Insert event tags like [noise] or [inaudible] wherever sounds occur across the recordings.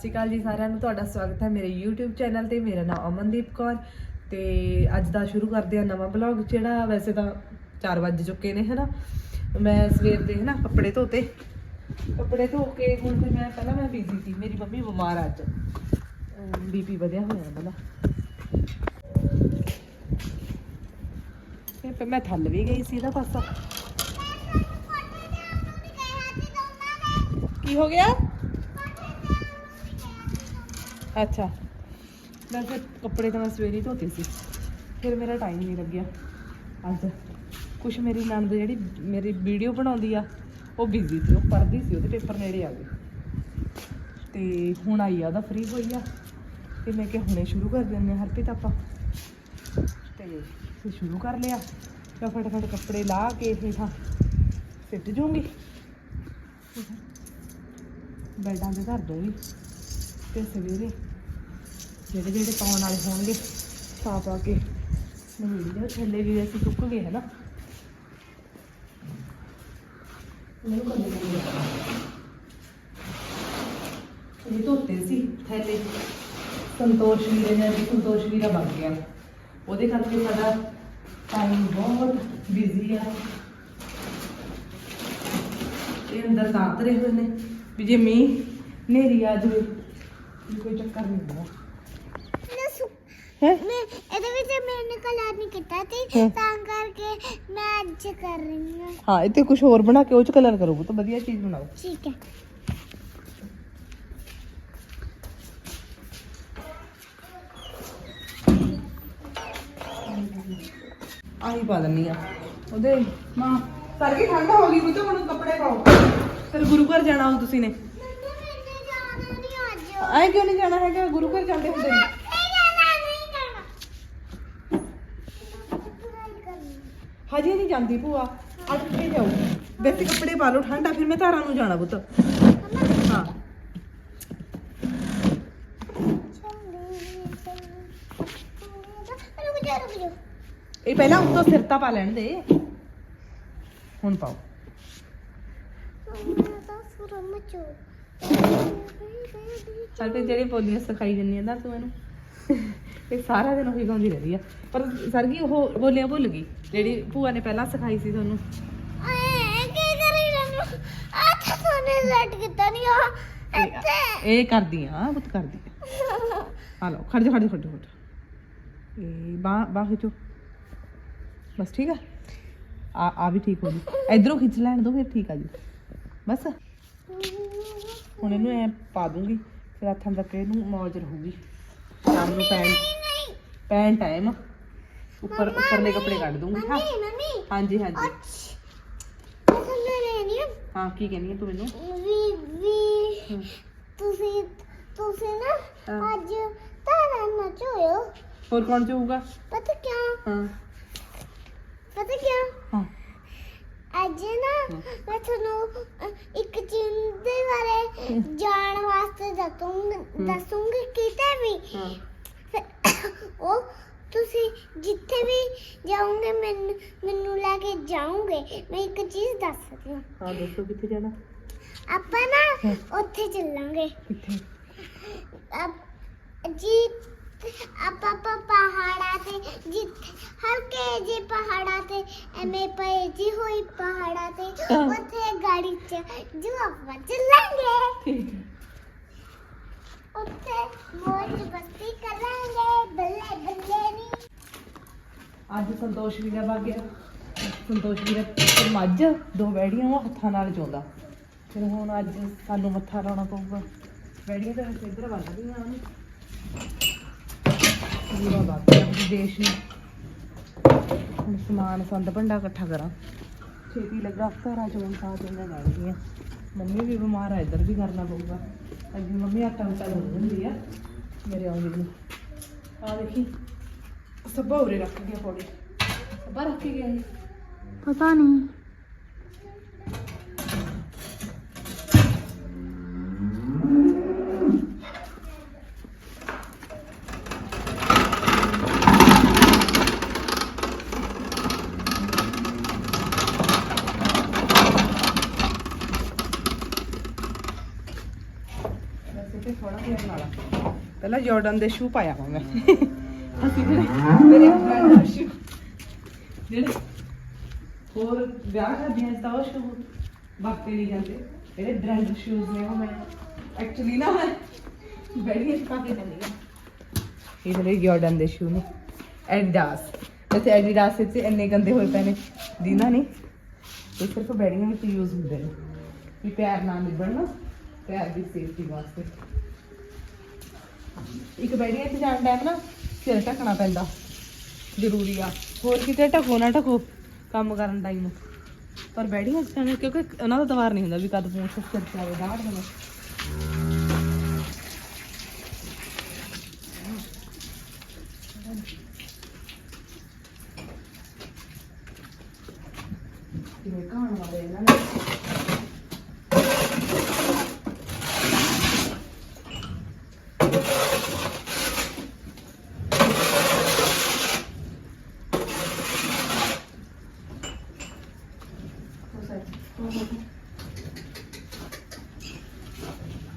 ਸ਼੍ਰੀ ਅਕਾਲ ਜੀ ਸਾਰਿਆਂ ਨੂੰ, ਤੁਹਾਡਾ ਸਵਾਗਤ ਹੈ ਮੇਰੇ YouTube ਚੈਨਲ ਤੇ। ਮੇਰਾ ਨਾਮ ਅਮਨਦੀਪ ਕੌਰ ਤੇ ਅੱਜ ਦਾ ਸ਼ੁਰੂ ਕਰਦੇ ਆ ਨਵਾਂ ਬਲੌਗ ਜਿਹੜਾ ਵੈਸੇ ਤਾਂ 4 ਵਜ ਚੁੱਕੇ ਨੇ, ਹਨਾ? ਮੈਂ ਸਵੇਰ ਦੇ, ਹਨਾ, ਕੱਪੜੇ ਧੋਤੇ ਕੱਪੜੇ ਧੋ ਕੇ ਹੁਣ ਤੇ ਮੈਂ, ਪਹਿਲਾਂ ਮੈਂ ਬੀਜ਼ੀ ਸੀ, ਮੇਰੀ ਮੰਮੀ ਬਿਮਾਰ ਆ ਅੱਜ। ਬੀਪੀ ਵਧਿਆ ਹੋਇਆ ਪਹਿਲਾਂ। ਤੇ ਫਿਰ ਮੈਂ ਥੱਲ ਵੀ ਗਈ ਸੀ ਇਹਦਾ ਪਾਸਾ। ਕੀ ਹੋ ਗਿਆ? ਅੱਛਾ। ਮੈਂ ਫਿਰ ਕੱਪੜੇ ਤਾਂ ਮੈਂ ਸਵੇਰੇ ਧੋਤੇ ਸੀ। ਫਿਰ ਮੇਰਾ ਟਾਈਮ ਨਹੀਂ ਲੱਗਿਆ। ਅੱਜ ਕੁਛ ਮੇਰੀ ਨਣਦ ਜਿਹੜੀ ਮੇਰੀ ਵੀਡੀਓ ਬਣਾਉਂਦੀ ਆ, ਉਹ ਬਿਜ਼ੀ ਸੀ, ਉਹ ਪੜ੍ਹਦੀ ਸੀ, ਉਹਦੇ ਪੇਪਰ ਨੇੜੇ ਆ ਗਏ। ਤੇ ਹੁਣ ਆਈ ਆ, ਉਹਦਾ ਫ੍ਰੀ ਹੋਈ ਆ। ਤੇ ਮੈਂ ਕਿਹਾ ਹੁਣੇ ਸ਼ੁਰੂ ਕਰ ਦਿੰਦੇ ਹਾਂ, ਹਰਪ੍ਰੀਤ ਆਪਾਂ। ਤੇ ਫਿਰ ਸ਼ੁਰੂ ਕਰ ਲਿਆ। ਮੈਂ ਫਟਾਫਟ ਕੱਪੜੇ ਲਾ ਕੇ ਹੇਠਾਂ ਸਿੱਟ ਜੂੰਗੀ। ਬੈਡਾਂ ਦੇ ਧਰ ਦੂੰਗੀ ਤੇ ਸਵੇਰੇ ਜਿਹੜੇ ਜਿਹੜੇ ਪਾਉਣ ਵਾਲੇ ਹੋਣਗੇ, ਪਾ ਪਾ ਕੇ ਨਵੀੜੀ ਦੇ ਥੱਲੇ ਵੀ ਅਸੀਂ ਸੁੱਕ ਗਏ ਹੈ ਨਾ? ਮੈਨੂੰ ਕੰਨੇ ਇਹ ਧੋਤੇ ਸੀ ਥੈਲੇ। ਸੰਤੋਸ਼ ਵੀਰੇ ਨੇ, ਵੀ ਸੰਤੋਸ਼ ਵੀਰਾ ਬਣ ਗਿਆ। ਉਹਦੇ ਕਰਕੇ ਸਾਡਾ ਟਾਈਮ ਬਹੁਤ ਬਿਜ਼ੀ ਆ। ਇਹ ਅੰਦਰ ਤਾਤ ਰਹੇ ਹੋਏ ਨੇ। ਵੀ ਜੇ ਮੀਂਹ ਨੇਰੀ ਆ ਜਾਵੇ ਕੋਈ ਚੱਕਰ ਨਹੀਂ ਹੁੰਦਾ। ਹੈ? ਮੈਂ ਇਹਦੇ ਵਿੱਚ ਮੈंने ਕਲਰ ਨਹੀਂ ਕੀਤਾ ਤਾਂ ਕਰਕੇ ਮੈਂ ਅੱਜ ਕਰ ਰਹੀ ਹਾਂ। ਹਾਂ ਇੱਥੇ ਕੁਝ ਹੋਰ ਬਣਾ ਕੇ ਉਹ ਚ ਕਲਰ ਕਰੋ ਤਾਂ ਵਧੀਆ ਚੀਜ਼ ਬਣਾਓ। ਠੀਕ ਹੈ। ਆਹੀ ਪਾ ਦਿੰਨੀ ਆ। ਉਹਦੇ ਮਾਂ ਸਰ ਕੀ ਠੰਡ ਹੋ ਗਈ ਬੁੱਤ ਹੁਣ ਕੱਪੜੇ ਪਾਓ। ਫਿਰ ਗੁਰੂ ਘਰ ਜਾਣਾ ਹੋ ਤੁਸੀਂ ਨੇ। ਮੈਨੂੰ ਇੱਥੇ ਜਾਣਾ ਨਹੀਂ ਅੱਜ। ਐ ਕਿਉਂ ਨਹੀਂ ਜਾਣਾ ਹੈਗਾ? ਗੁਰੂ ਘਰ ਜਾਂਦੇ ਹੁੰਦੇ ਨੇ ਨਹੀਂ ਜਾਣਾ ਨਹੀਂ ਜਾਣਾ ਪੜ੍ਹਾਈ ਕਰਨੀ ਹਜੇ ਨਹੀਂ ਜਾਂਦੀ ਭੂਆ। ਅੱਜ ਕਿੱਥੇ ਜਾਊ ਵੈਸੇ ਕੱਪੜੇ ਪਾ ਲਓ, ਠੰਡ ਆ ਫਿਰ ਮੈਂ ਧਾਰਾਂ ਨੂੰ ਜਾਣਾ ਪੁੱਤ। ਹਾਂ। ਰੁਕ ਜਾ ਰੁਕ ਜਾ ਇਹ ਪਹਿਲਾਂ ਉੱਤੋਂ ਸਿਰ ਤਾਂ ਪਾ ਲੈਣ ਦੇ। ਹੁਣ ਪਾਓ। ਮੈਂ ਤਾਂ ਚੱਲ ਤੇ ਜਿਹੜੇ ਬੋਲੀਆਂ ਸਿਖਾਈ ਜੰਨੀ ਆ ਨਾ ਤੂੰ ਇਹਨੂੰ ਇਹ ਸਾਰਾ ਦਿਨ ਉਹੀ ਗਾਉਂਦੀ ਰਹਿੰਦੀ ਆ। ਪਰ ਸਰਗੀ ਉਹ ਬੋਲੀਆਂ ਭੁੱਲ ਗਈ। ਜਿਹੜੀ ਭੂਆ ਨੇ ਪਹਿਲਾਂ ਸਿਖਾਈ ਸੀ ਤੁਹਾਨੂੰ। ਐ ਕੀ ਕਰੀ ਜਾਨੂੰ ਆ ਤਾਂ ਸੋਨੇ ਸੈੱਟ ਕੀਤਾ ਨਹੀਂ ਆ। ਇਹ- ਇੱਥੇ। ਇਹ ਕਰਦੀ ਆ ਪੁੱਤ ਕਰਦੀ ਆ। ਆ ਲਓ ਖੜ ਜਾ ਖੜ ਜਾ ਖੜ ਜਾ ਖੜ ਜਾ। ਇਹ ਬਾਹ ਬਾਹ ਖਿੱਚੋ। ਬਸ ਠੀਕ ਆ? ਆ ਆ ਵੀ ਠੀਕ ਹੋ ਜੂ ਇਧਰੋਂ ਖਿੱਚ ਲੈਣ ਦੋ ਫਿਰ ਠੀਕ ਆ ਜੀ। ਬਸ। ਹੁਣ ਇਹਨੂੰ ਐ ਪਾ ਦੂੰਗੀ ਫਿਰ ਹੱਥਾਂ ਤੱਕ ਇਹਨੂੰ ਮੌਜ ਰਹੂਗੀ। ਸ਼ਾਮ ਨੂੰ ਪੈਂਟ ਨਹੀਂ ਪੈਂਟ ਟਾਈਮ ਉੱਪਰ ਉੱਪਰਲੇ ਕੱਪੜੇ ਕੱਢ ਦੂੰਗੀ। ਹਾਂ। ਮੰਮੀ ਹਾਂਜੀ ਹਾਂਜੀ। ਮੈਂ ਤੁਹਾਨੂੰ ਲੈਣੀ ਆ ਹਾਂ। ਕੀ ਕਹਿੰਦੀ ਹੈ ਤੂੰ ਮੈਨੂੰ? ਵੀ ਵੀ ਤੁਸੀਂ ਤੁਸੀਂ ਨਾ ਹਾਂ। ਅੱਜ ਤਾਰਾ ਨਚੋਇਓ ਹੋਰ ਕੌਣ ਚਾਹੂਗਾ ਪਤਾ ਕਿਉਂ? ਹਾਂ। ਪਤਾ ਕਿਉਂ? ਹਾਂ। ਅੱਜ ਨਾ। ਮੈਂ ਤੁਹਾਨੂੰ ਅ, ਇੱਕ ਚੀਜ਼ ਦੇ ਬਾਰੇ ਜਾਣ ਵਾਸਤੇ ਦੱਸੂੰਗੀ ਦੱਸੂੰਗੀ ਕਿਤੇ ਵੀ। ਹਾਂ। ਫਿਰ [coughs] ਉਹ ਤੁਸੀਂ ਜਿੱਥੇ ਵੀ ਜਾਓਗੇ ਮੈਨੂੰ ਮੈਨੂੰ ਲੈ ਕੇ ਜਾਓਗੇ। ਮੈਂ ਇੱਕ ਚੀਜ਼ ਦੱਸ ਸਕਦੀ ਹਾਂ। ਹਾਂ ਦੱਸੋ ਕਿੱਥੇ ਜਾਣਾ? ਆਪਾਂ ਨਾ ਹਾਂ। ਉੱਥੇ ਚੱਲਾਂਗੇ। ਕਿੱਥੇ? ਅਬ ਜੀ ਆਪਾਂ ਆਪਾਂ ਪਹਾੜਾਂ ਤੇ ਜਿੱਥੇ ਹਲਕੇ ਜਿਹੇ ਪਹਾੜਾਂ ਤੇ ਐਵੇਂ ਪਏ ਜੀ ਹੋਈ ਪਹਾੜਾਂ ਤੇ। ਉੱਥੇ ਗਾੜੀ ਚ ਜੋ ਆਪਾਂ ਚੱਲਾਂਗੇ। ਠੀਕ ਹੈ। ਉੱਥੇ ਮੌਜ ਮਸਤੀ ਕਰਾਂਗੇ, ਬੱਲੇ ਬੱਲੇ ਨੀ। ਅੱਜ ਸੰਤੋਸ਼ ਵੀਰਾ ਵਗ ਗਿਆ ਸੰਤੋਸ਼ ਵੀਰਾ ਤੇ ਮੱਝ ਦੋ ਵੈੜੀਆਂ ਉਹ ਹੱਥਾਂ ਨਾਲ ਚੋਂਦਾ। ਫਿਰ ਹੁਣ ਅੱਜ ਸਾਨੂੰ ਮੱਥਾ ਲਾਉਣਾ ਪਊਗਾ। ਵੈੜੀਆਂ ਤਾਂ ਵੈਸੇ ਇੱਧਰ ਵੱਧ ਰਹੀਆਂ ਹਨ। ਵੀਰਾ ਵਗ ਗਿਆ ਵਿਦੇਸ਼ ਨੂੰ। ਹੁਣ ਸਮਾਨ ਸੰਦ ਭੰਡਾ ਇਕੱਠਾ ਕਰਾਂ। ਛੇਤੀ ਲੱਗਾ ਘਰਾਂ ਚੋਂ ਸਾ ਚੋਂਦਾ ਲੱਗ ਗਈਆਂ ਮੰਮੀ ਵੀ ਬਿਮਾਰ ਆ, ਇੱਧਰ ਵੀ ਕਰਨਾ ਪਊਗਾ। ਅੱਜ ਮੰਮੀ ਆਟਾ ਉਟਾ ਲਾਉਂ ਹੁੰਦੀ ਆ, ਮੇਰੇ ਆਉਂਦੇ ਨੂੰ। ਆ ਦੇਖੀ ਸੱਬਾ ਉਰੇ ਰੱਖ ਗਿਆ ਪੌੜੀ ਸੱਬਾ ਰੱਖ ਕੇ ਗਿਆ ਸੀ ਪਤਾ ਨਹੀਂ ਵੈਸੇ ਤੇ ਥੋੜਾ ਜਿਹਾ ਪਹਿਲਾਂ ਜਾਰਡਨ ਦੇ ਸ਼ੂ ਪਾਇਆ ਵਾ ਮੈਂ। ਅਸੀਂ ਜਿਹੜੇ ਮੇਰੇ ਬ੍ਰਾਂਡ ਸ਼ੂ ਜਿਹੜੇ ਹੋਰ ਵਿਆਹ ਸ਼ਾਦੀਆਂ 'ਚ ਉਹ ਸ਼ੂ ਵਰਤੇ ਨਹੀਂ ਜਾਂਦੇ। ਜਿਹੜੇ ਬ੍ਰਾਂਡ ਸ਼ੂਜ਼ ਨੇ ਉਹ ਮੈਂ ਐਕਚੁਅਲੀ ਨਾ ਬੈਠੀ ਇਸ ਪਾ ਜਾਂਦੀ ਆ ਇਹ ਜਿਹੜੇ ਜਾਰਡਨ ਦੇ ਸ਼ੂ ਨੇ ਐਡੀਡਾਸ ਵੈਸੇ ਐਡੀਡਾਸ ਵਿੱਚ ਇੰਨੇ ਗੰਦੇ ਹੋਏ ਪਏ ਨੇ, ਦੀਨਾ ਨਹੀਂ। ਇਹ ਸਿਰਫ ਬੈੜੀਆਂ ਵਿੱਚ ਯੂਜ਼ ਹੁੰਦੇ ਨੇ। ਵੀ ਪੈਰ ਨਾ ਨਿਭਣ ਨਾ ਪੈਰ ਦੀ ਸੇਫਟੀ ਵਾਸਤੇ। ਇੱਕ ਬੈੜੀਆਂ 'ਚ ਜਾਣ ਟਾਈਮ ਨਾ, ਸਿਰ ਢੱਕਣਾ ਪੈਂਦਾ, ਜ਼ਰੂਰੀ ਆ। ਹੋਰ ਕਿਤੇ ਢਕੋ ਨਾ ਢਕੋ, ਕੰਮ ਕਰਨ ਟਾਈਮ ਪਰ ਬੈੜੀਆਂ 'ਚ ਜਾਣਾ ਕਿਉਂਕਿ ਉਹਨਾਂ ਦਾ ਦਵਾਰ ਨਹੀਂ ਹੁੰਦਾ ਵੀ ਕਦ ਪਹੁੰਚ ਸਿਰ ਤੇ ਆਵੇ ਦਾੜ ਦੇਣਾ ਕਿਵੇਂ ਖਾਣ ਵਾਲੇ ਇਹਨਾਂ ਨੇ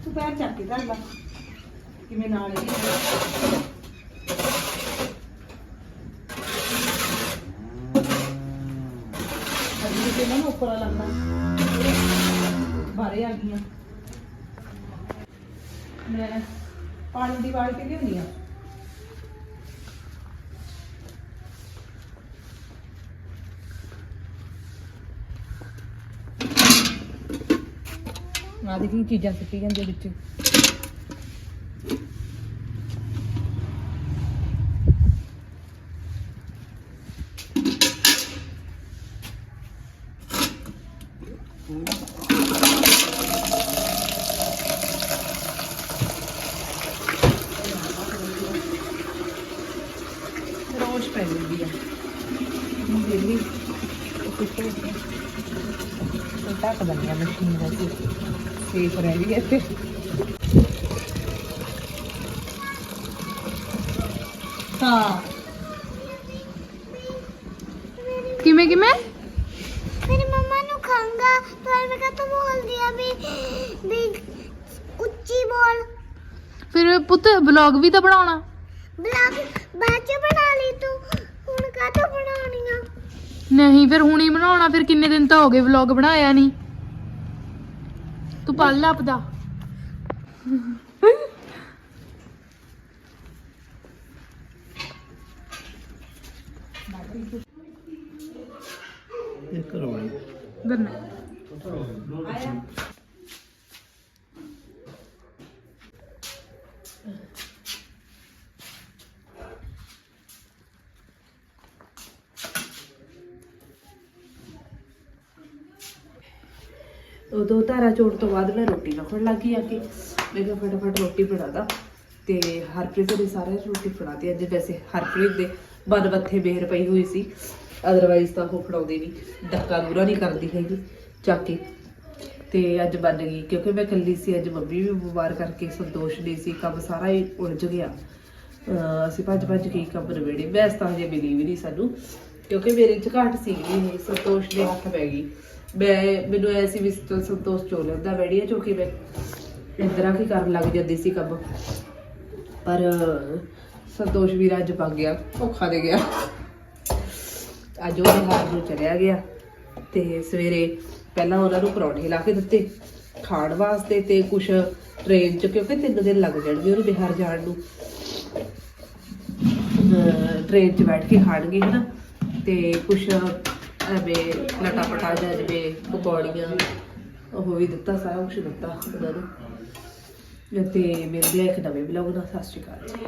ਤੂੰ ਪੈਰ ਚੱਕ ਕੇ ਕਰ ਲਾ ਕਿਵੇਂ ਨਾਲ ਇਹ ਅਜੀ ਤੇ ਨਾ ਉੱਪਰ ਆ ਲੱਗਦਾ ਬਾਰੇ ਆ ਗਈਆਂ। ਮੈਂ ਪਾਣੀ ਦੀ ਬਾਲਟੀ ਲਿਆਉਣੀ ਆ? ਆ ਦੇਖੀ ਚੀਜ਼ਾਂ ਸਿੱਟੀ ਜਾਂਦੇ ਵਿੱਚ। ਰੋਜ਼ ਪੈ ਜਾਂਦੀ ਆ। ਦਿੱਲੀ ਕਿਤੇ ਉਹ ਟੱਕ ਦਿੰਦੀ ਆ ਮਸ਼ੀਨ ਦਾ ਸੇਫ ਰਹਿ ਗਈ ਇੱਥੇ। ਹਾਂ। ਕਿਵੇਂ ਕਿਵੇਂ? ਮੇਰੀ ਮੰਮਾ ਨੂੰ ਖਾਂਗਾ ਪਰ ਮੈਂ ਕਹਾਂ ਬੋਲਦੀ ਆ ਵੀ ਵੀ ਉੱਚੀ ਬੋਲ। ਫਿਰ ਪੁੱਤ ਵਲੌਗ ਵੀ ਤਾਂ ਬਣਾਉਣਾ। ਬਲੌਗ ਬਾਅਦ ਚ ਬਣਾ ਲਈ ਤੂੰ। ਹੁਣ ਕਾਹਤੋਂ ਬਣਾਉਣੀਆਂ ਨਹੀਂ ਫਿਰ ਹੁਣੀ ਬਣਾਉਣਾ ਫਿਰ ਕਿੰਨੇ ਦਿਨ ਤਾਂ ਹੋ ਗਏ ਵਲੌਗ ਬਣਾਇਆ ਨਹੀਂ। ਤੂੰ ਪੜ ਲੈ ਆਪਦਾ। ਇਹ ਕਰਵਾਈ ਗੰਨਾ ਉਦੋਂ ਧਾਰਾ ਚੋਣ ਤੋਂ ਬਾਅਦ ਮੈਂ ਰੋਟੀ ਲਾਉਣ ਲੱਗੀ ਆ ਕੇ। ਮੈਂ ਕਿਹਾ ਫਟਾਫਟ ਰੋਟੀ ਬਣਾਦਾ ਤੇ ਹਰਪ੍ਰੀਤ ਦੇ ਸਾਰੇ ਰੋਟੀ ਫੜਾਤੀ ਅੱਜ ਵੈਸੇ ਹਰਪ੍ਰੀਤ ਦੇ ਬਦ ਬੱਥੇ ਬੇਰ ਪਈ ਹੋਈ ਸੀ ਅਦਰਵਾਈਜ਼ ਤਾਂ ਉਹ ਫੜਾਉਂਦੀ ਨਹੀਂ ਡੱਕਾ ਦੂਰਾ ਨਹੀਂ ਕਰਦੀ ਹੈਗੀ ਚੱਕ ਕੇ। ਤੇ ਅੱਜ ਬਣ ਗਈ, ਕਿਉਂਕਿ ਮੈਂ ਇਕੱਲੀ ਸੀ, ਅੱਜ ਮੰਮੀ ਵੀ ਬਿਮਾਰ ਕਰਕੇ ਸੰਤੋਸ਼ ਨਹੀਂ ਸੀ, ਕੰਮ ਸਾਰਾ ਹੀ ਉਲਝ ਗਿਆ। ਅਸੀਂ ਭੱਜ ਭੱਜ ਕੇ ਕੰਮ ਨਵੇੜੇ ਵੈਸੇ ਤਾਂ ਹਜੇ ਮਿਲੀ ਵੀ ਨਹੀਂ ਸਾਨੂੰ, ਕਿਉਂਕਿ ਮੇਰੇ ਚ ਘਾਟ ਸੀ ਇਹ ਸੰਤੋਸ਼ ਦੇ ਹੱਥ ਪੈ ਗਈ। ਮੈਂ, ਮੈਨੂੰ ਐ ਸੀ ਵੀ ਚੱਲ ਸੰਤੋਸ਼ ਚੋ ਲੈਂਦਾ ਵੈੜੀਆਂ ਚੋ ਮੈਂ ਇੰਦਰਾ ਕੀ ਕਰਨ ਲੱਗ ਜਾਂਦੀ ਸੀ ਕੰਮ। ਪਰ ਸੰਤੋਸ਼ ਵੀਰ ਅੱਜ ਪੱਕ ਗਿਆ ਧੋਖਾ ਦੇ ਗਿਆ। ਅੱਜ ਉਹ ਬਿਹਾਰ ਨੂੰ ਚਲਿਆ ਗਿਆ ਤੇ ਸਵੇਰੇ ਪਹਿਲਾਂ ਉਹਨਾਂ ਨੂੰ ਪਰੌਂਠੇ ਲਾ ਕੇ ਦਿੱਤੇ, ਖਾਣ ਵਾਸਤੇ ਤੇ ਕੁਛ ਟ੍ਰੇਨ ਚ, ਕਿਉਂਕਿ ਤਿੰਨ ਦਿਨ ਲੱਗ ਜਾਣਗੇ ਉਹਨੂੰ ਬਿਹਾਰ ਜਾਣ ਨੂੰ। ਟ੍ਰੇਨ 'ਚ ਬੈਠ ਕੇ ਖਾਣਗੇ ਹਨਾ, ਤੇ ਕੁਛ ਐਵੇਂ ਲਟਾ ਪਟਾ ਜਿਹਾ ਪਕੌੜੀਆਂ, ਉਹ ਵੀ ਦਿੱਤਾ, ਸਾਰਾ ਕੁਝ ਦਿੱਤਾ ਉਹਨਾਂ ਨੂੰ। ਤੇ ਮਿਲਦੇ ਆ ਇੱਕ ਨਵੇਂ ਵਲੌਗ ਨਾਲ ਸਤਿ ਸ਼੍ਰੀ ਅਕਾਲ। ਜੀ